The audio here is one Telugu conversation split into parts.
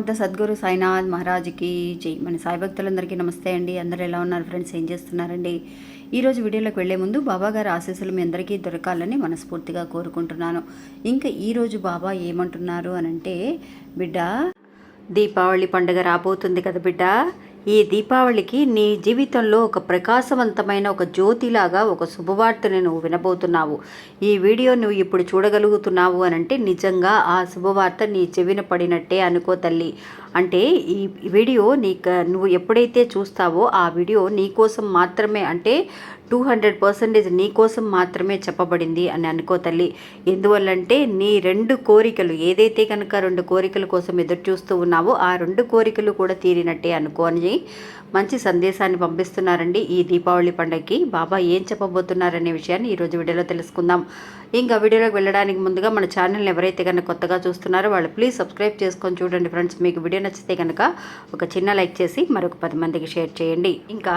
సమర్థ సద్గురు సాయినాథ్ మహారాజ్కి జై. మన సాయి భక్తులందరికీ నమస్తే అండి. అందరూ ఎలా ఉన్నారు? ఫ్రెండ్స్ ఏం చేస్తున్నారండి? ఈరోజు వీడియోలోకి వెళ్ళే ముందు బాబా గారి ఆశీస్సులు మీ అందరికీ దొరకాలని మనస్ఫూర్తిగా కోరుకుంటున్నాను. ఇంకా ఈరోజు బాబా ఏమంటున్నారు అనంటే బిడ్డ దీపావళి పండుగ రాబోతుంది కదా బిడ్డ. ఈ దీపావళికి నీ జీవితంలో ఒక ప్రకాశవంతమైన ఒక జ్యోతిలాగా ఒక శుభవార్తని నువ్వు వినబోతున్నావు. ఈ వీడియో నువ్వు ఇప్పుడు చూడగలుగుతున్నావు అని అంటే నిజంగా ఆ శుభవార్త నీ చెవిన పడినట్టే అనుకో తల్లి. అంటే ఈ వీడియో నీకు నువ్వు ఎప్పుడైతే చూస్తావో ఆ వీడియో నీ కోసం మాత్రమే. అంటే టూ హండ్రెడ్ పర్సెంటేజ్ నీ కోసం మాత్రమే చెప్పబడింది అని అనుకో తల్లి. ఎందువల్లంటే నీ రెండు కోరికలు ఏదైతే కనుక రెండు కోరికల కోసం ఎదురు చూస్తూ ఉన్నావో ఆ రెండు కోరికలు కూడా తీరినట్టే అనుకో అని మంచి సందేశాన్ని పంపిస్తున్నారండి ఈ దీపావళి పండుగకి బాబా ఏం చెప్పబోతున్నారనే విషయాన్ని ఈరోజు వీడియోలో తెలుసుకుందాం. ఇంకా వీడియోలోకి వెళ్ళడానికి ముందుగా మన ఛానల్ని ఎవరైతే కనుక కొత్తగా చూస్తున్నారో వాళ్ళు ప్లీజ్ సబ్స్క్రైబ్ చేసుకొని చూడండి ఫ్రెండ్స్. మీకు వీడియో నచ్చితే కనుక ఒక చిన్న లైక్ చేసి మరొక పది మందికి షేర్ చేయండి. ఇంకా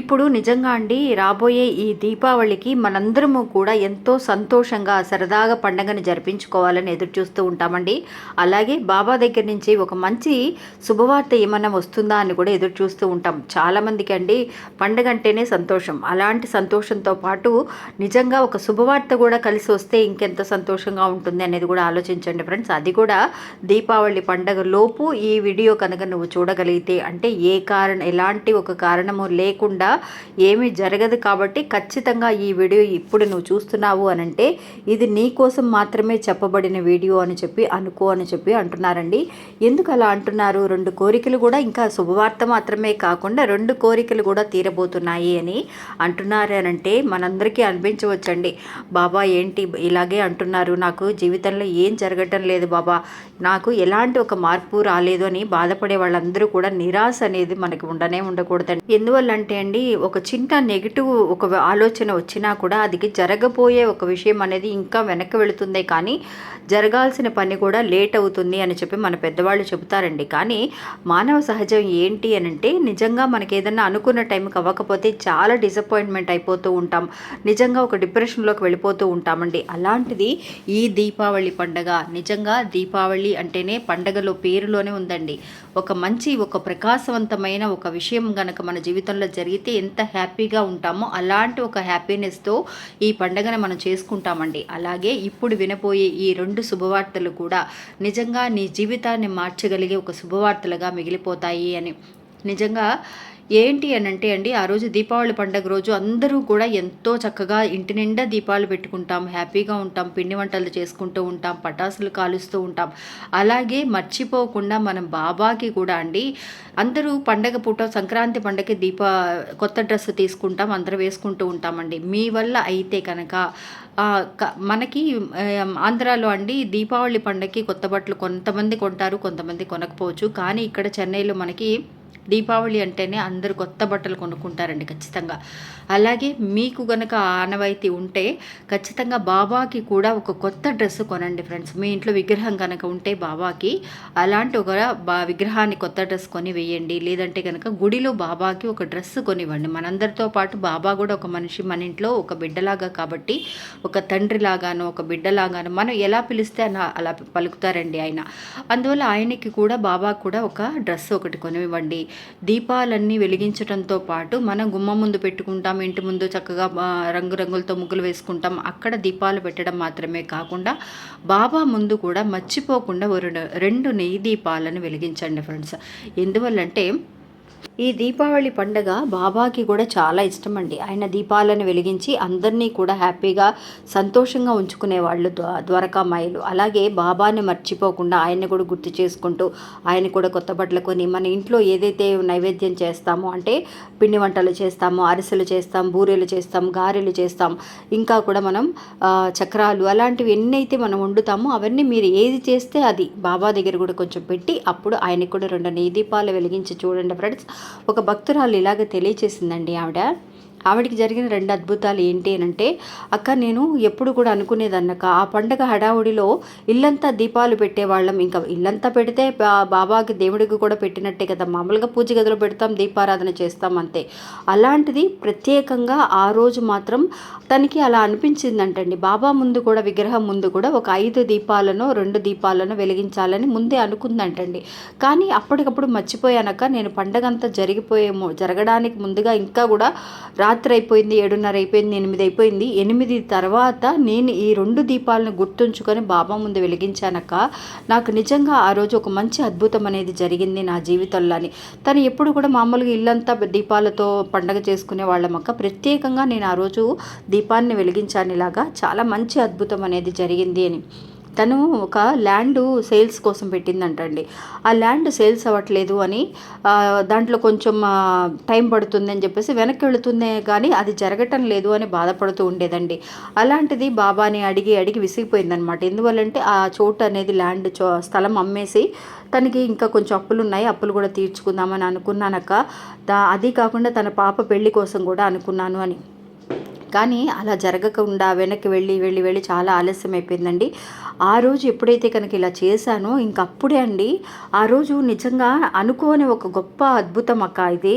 ఇప్పుడు నిజంగా అండి రాబోయే ఈ దీపావళికి మనందరము కూడా ఎంతో సంతోషంగా సరదాగా పండగను జరిపించుకోవాలని ఎదురు చూస్తూ ఉంటామండి. అలాగే బాబా దగ్గర నుంచి ఒక మంచి శుభవార్త ఏమన్నా వస్తుందా అని కూడా ఎదురు చూస్తూ ఉంటాం. చాలామందికి అండి పండగ అంటేనే సంతోషం. అలాంటి సంతోషంతో పాటు నిజంగా ఒక శుభవార్త కూడా కలిసి వస్తే ఇంకెంత సంతోషంగా ఉంటుంది అనేది కూడా ఆలోచించండి ఫ్రెండ్స్. అది కూడా దీపావళి పండగ లోపు ఈ వీడియో కనుక నువ్వు చూడగలిగితే అంటే ఏ కారణం ఎలాంటి ఒక కారణము లేకుండా ఏమీ జరగదు కాబట్టి ఖచ్చితంగా ఈ వీడియో ఇప్పుడు నువ్వు చూస్తున్నావు అని అంటే ఇది నీ కోసం మాత్రమే చెప్పబడిన వీడియో అని చెప్పి అనుకో అని చెప్పి అంటున్నారండి. ఎందుకు అలా అంటున్నారు? రెండు కోరికలు కూడా ఇంకా శుభవార్త మాత్రమే కాకుండా రెండు కోరికలు కూడా తీరబోతున్నాయి అని అంటున్నారు అని అంటే మనందరికీ అనిపించవచ్చండి. బాబా ఏంటి ఇలాగే అంటున్నారు? నాకు జీవితంలో ఏం జరగటం లేదు బాబా. నాకు ఎలాంటి ఒక మార్పు రాలేదు అని బాధపడే వాళ్ళందరూ కూడా నిరాశ అనేది మనకి ఉండనే ఉండకూడదండి. ఎందువల్ల అంటే అండి ఒక చిన్న నెగిటివ్ ఒక ఆలోచన వచ్చినా కూడా అది జరగబోయే ఒక విషయం అనేది ఇంకా వెనక్కి వెళుతుందే కానీ జరగాల్సిన పని కూడా లేట్ అవుతుంది అని చెప్పి మన పెద్దవాళ్ళు చెబుతారండి. కానీ మానవ సహజం ఏంటి అని అంటే నిజంగా మనకి ఏదన్నా అనుకున్న టైంకి అవ్వకపోతే చాలా డిసప్పాయింట్మెంట్ అయిపోతూ ఉంటాం. నిజంగా ఒక డిప్రెషన్లోకి వెళ్ళిపోతూ ఉంటామండి. అలాంటిది ఈ దీపావళి పండగ నిజంగా దీపావళి అంటేనే పండగలో పేరులోనే ఉందండి. ఒక మంచి ఒక ప్రకాశవంతమైన ఒక విషయం గనక మన జీవితంలో జరిగితే ఎంత హ్యాపీగా ఉంటామో అలాంటి ఒక హ్యాపీనెస్తో ఈ పండగను మనం చేసుకుంటామండి. అలాగే ఇప్పుడు వినపోయే ఈ రెండు శుభవార్తలు కూడా నిజంగా నీ జీవితాన్ని మార్చగలిగే ఒక శుభవార్తలుగా మిగిలిపోతాయి అని. నిజంగా ఏంటి అని అంటే అండి ఆ రోజు దీపావళి పండుగ రోజు అందరూ కూడా ఎంతో చక్కగా ఇంటి నిండా దీపాలు పెట్టుకుంటాం హ్యాపీగా ఉంటాం పిండి వంటలు చేసుకుంటూ ఉంటాం పటాసులు కాలుస్తూ ఉంటాం. అలాగే మర్చిపోకుండా మనం బాబాకి కూడా అండి అందరూ పండగ పూట సంక్రాంతి పండగకి దీప కొత్త డ్రెస్ తీసుకుంటాం అందరూ వేసుకుంటూ ఉంటామండి. మీ వల్ల అయితే కనుక మనకి ఆంధ్రాలో అండి దీపావళి పండగకి కొత్త బట్టలు కొంతమంది కొంటారు కొంతమంది కొనకపోవచ్చు. కానీ ఇక్కడ చెన్నైలో మనకి దీపావళి అంటేనే అందరు కొత్త బట్టలు కొనుక్కుంటారండి ఖచ్చితంగా. అలాగే మీకు గనక ఆనవాయితీ ఉంటే ఖచ్చితంగా బాబాకి కూడా ఒక కొత్త డ్రెస్ కొనండి ఫ్రెండ్స్. మీ ఇంట్లో విగ్రహం కనుక ఉంటే బాబాకి అలాంటి ఒక బా విగ్రహాన్ని కొత్త డ్రెస్ కొని వేయండి. లేదంటే కనుక గుడిలో బాబాకి ఒక డ్రెస్ కొనివ్వండి. మనందరితో పాటు బాబా కూడా ఒక మనిషి మన ఇంట్లో ఒక బిడ్డలాగా కాబట్టి ఒక తండ్రిలాగాను ఒక బిడ్డలాగాను మనం ఎలా పిలిస్తే అలా అలా పలుకుతారండి ఆయన. అందువల్ల ఆయనకి కూడా బాబా కూడా ఒక డ్రెస్ ఒకటి కొనివ్వండి. దీపాలన్నీ వెలిగించడంతో పాటు మనం గుమ్మ ముందు పెట్టుకుంటాం ఇంటి ముందు చక్కగా రంగురంగులతో ముగ్గులు వేసుకుంటాం. అక్కడ దీపాలు పెట్టడం మాత్రమే కాకుండా బాబా ముందు కూడా మర్చిపోకుండా రెండు రెండు నెయ్యి దీపాలను వెలిగించండి ఫ్రెండ్స్. ఎందువల్లంటే ఈ దీపావళి పండగ బాబాకి కూడా చాలా ఇష్టం అండి ఆయన దీపాలను వెలిగించి అందరినీ కూడా హ్యాపీగా సంతోషంగా ఉంచుకునే వాళ్ళు ద్వారకామాయిలు అలాగే బాబాని మర్చిపోకుండా ఆయన్ని కూడా గుర్తు చేసుకుంటూ ఆయన కూడా కొత్త బట్టలు కొని మన ఇంట్లో ఏదైతే నైవేద్యం చేస్తామో అంటే పిండి వంటలు చేస్తాము అరిసెలు చేస్తాం బూరెలు చేస్తాం గారెలు చేస్తాం ఇంకా కూడా మనం చక్రాలు అలాంటివి ఎన్నైతే మనం వండుతామో అవన్నీ మీరు ఏది చేస్తే అది బాబా దగ్గర కూడా కొంచెం పెట్టి అప్పుడు ఆయనకు కూడా రెండు నెయ్యి దీపాలు వెలిగించి చూడండి ఫ్రెండ్స్. ఒక భక్తురాలు ఇలాగ తెలియచేసిందండి ఆవిడ. ఆవిడకి జరిగిన రెండు అద్భుతాలు ఏంటి అని అంటే అక్క నేను ఎప్పుడు కూడా అనుకునేదన్నక ఆ పండగ హడావుడిలో ఇల్లంతా దీపాలు పెట్టేవాళ్ళం. ఇంకా ఇల్లంతా పెడితే బా- బాబాకి దేవుడికి కూడా పెట్టినట్టే కదా. మామూలుగా పూజ గదిలో పెడతాం దీపారాధన చేస్తాం అంతే. అలాంటిది ప్రత్యేకంగా ఆ రోజు మాత్రం తనకి అలా అనిపించిందంటండి. బాబా ముందు కూడా విగ్రహం ముందు కూడా ఒక ఐదు దీపాలను రెండు దీపాలను వెలిగించాలని ముందే అనుకుందంటండి. కానీ అప్పటికప్పుడు మర్చిపోయానక నేను పండగంతా జరిగిపోయేమో జరగడానికి ముందుగా ఇంకా కూడా రాత్రి అయిపోయింది ఏడున్నర అయిపోయింది ఎనిమిది అయిపోయింది ఎనిమిది తర్వాత నేను ఈ రెండు దీపాలను గుర్తుంచుకొని బాబా ముందు వెలిగించానక్క. నాకు నిజంగా ఆ రోజు ఒక మంచి అద్భుతం అనేది జరిగింది నా జీవితంలో అని తను ఎప్పుడు కూడా మామూలుగా ఇల్లంతా దీపాలతో పండగ చేసుకునే వాళ్ళమక్క ప్రత్యేకంగా నేను ఆ రోజు దీపాన్ని వెలిగించాను ఇలాగా. చాలా మంచి అద్భుతం అనేది జరిగింది అని. తను ఒక ల్యాండ్ సేల్స్ కోసం పెట్టిందంటండి. ఆ ల్యాండ్ సేల్స్ అవ్వట్లేదు అని దాంట్లో కొంచెం టైం పడుతుందని చెప్పేసి వెనక్కి వెళుతుందే కానీ అది జరగటం లేదు అని బాధపడుతూ ఉండేదండి. అలాంటిది బాబాని అడిగి అడిగి విసిగిపోయిందనమాట ఎందువల్లంటే ఆ చోటు అనేది ల్యాండ్ చో స్థలం అమ్మేసి తనకి ఇంకా కొంచెం అప్పులు ఉన్నాయి అప్పులు కూడా తీర్చుకుందామని అనుకున్నానక్క. దా- అది కాకుండా తన పాప పెళ్ళి కోసం కూడా అనుకున్నాను అని. కానీ అలా జరగకుండా వెనక్కి వెళ్ళి వెళ్ళి వెళ్ళి చాలా ఆలస్యం అయిపోయిందండి ఆ రోజు ఎప్పుడైతే కనుక ఇలా చేశానో ఇంక అప్పుడే అండి ఆ రోజు నిజంగా అనుకోని ఒక గొప్ప అద్భుతం అక్క ఇది.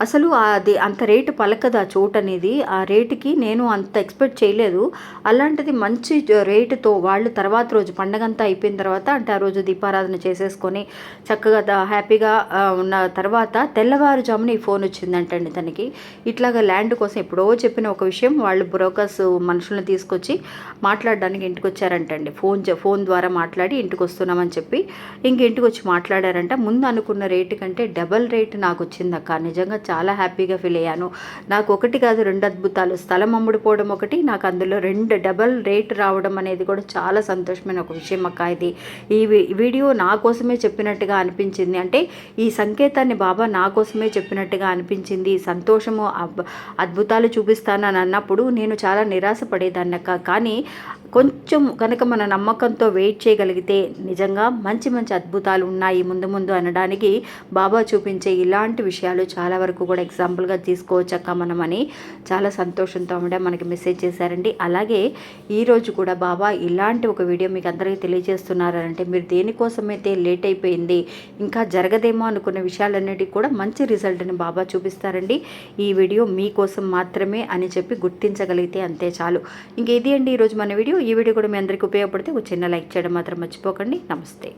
అసలు అది అంత రేటు పలకదు ఆ చోటు అనేది. ఆ రేటుకి నేను అంత ఎక్స్పెక్ట్ చేయలేదు. అలాంటిది మంచి రేటుతో వాళ్ళు తర్వాత రోజు పండగ అంతా అయిపోయిన తర్వాత అంటే ఆ రోజు దీపారాధన చేసేసుకొని చక్కగా హ్యాపీగా ఉన్న తర్వాత తెల్లవారుజామున ఈ ఫోన్ వచ్చిందంటండి తనకి. ఇట్లాగా ల్యాండ్ కోసం ఎప్పుడో చెప్పిన ఒక విషయం వాళ్ళు బ్రోకర్స్ మనుషులను తీసుకొచ్చి మాట్లాడడానికి ఇంటికి వచ్చారంటండి ఫోన్ చే- ఫోన్ ద్వారా మాట్లాడి ఇంటికి వస్తున్నామని చెప్పి ఇంక ఇంటికి వచ్చి మాట్లాడారంట. ముందు అనుకున్న రేటు కంటే డబల్ రేట్ నాకు వచ్చిందక్క. నిజంగా చాలా హ్యాపీగా ఫీల్ అయ్యాను. నాకు ఒకటి కాదు రెండు అద్భుతాలు. స్థలం అమ్ముడుపోవడం ఒకటి నాకు అందులో రెండు డబల్ రేట్ రావడం అనేది కూడా చాలా సంతోషమైన ఒక విషయం అక్క ఇది. ఈ వీడియో నా కోసమే చెప్పినట్టుగా అనిపించింది. అంటే ఈ సంకేతాన్ని బాబా నా కోసమే చెప్పినట్టుగా అనిపించింది. సంతోషము అబ్- అద్భుతాలు చూపిస్తానని అన్నప్పుడు నేను చాలా నిరాశపడేదాన్ని అక్క. కానీ కొంచెం కనుక మన నమ్మకంతో వెయిట్ చేయగలిగితే నిజంగా మంచి మంచి అద్భుతాలు ఉన్నాయి ముందు ముందు అనడానికి బాబా చూపించే ఇలాంటి విషయాలు చాలా వరకు కూడా ఎగ్జాంపుల్గా తీసుకోవచ్చక్క మనమని చాలా సంతోషంతో ఉండే మనకి మెసేజ్ చేశారండి. అలాగే ఈరోజు కూడా బాబా ఇలాంటి ఒక వీడియో మీకు అందరికీ తెలియజేస్తున్నారంటే మీరు దేనికోసమైతే లేట్ అయిపోయింది ఇంకా జరగదేమో అనుకున్న విషయాలన్నిటికీ కూడా మంచి రిజల్ట్ని బాబా చూపిస్తారండి. ఈ వీడియో మీకోసం మాత్రమే అని చెప్పి గుర్తించగలిగితే అంతే చాలు. ఇంక ఇది అండి ఈరోజు మన వీడియో ఈ వీడియో కూడా మీ అందరికీ ఉపయోగపడితే ఒక చిన్న లైక్ చేయడం మాత్రం మర్చిపోకండి. నమస్తే.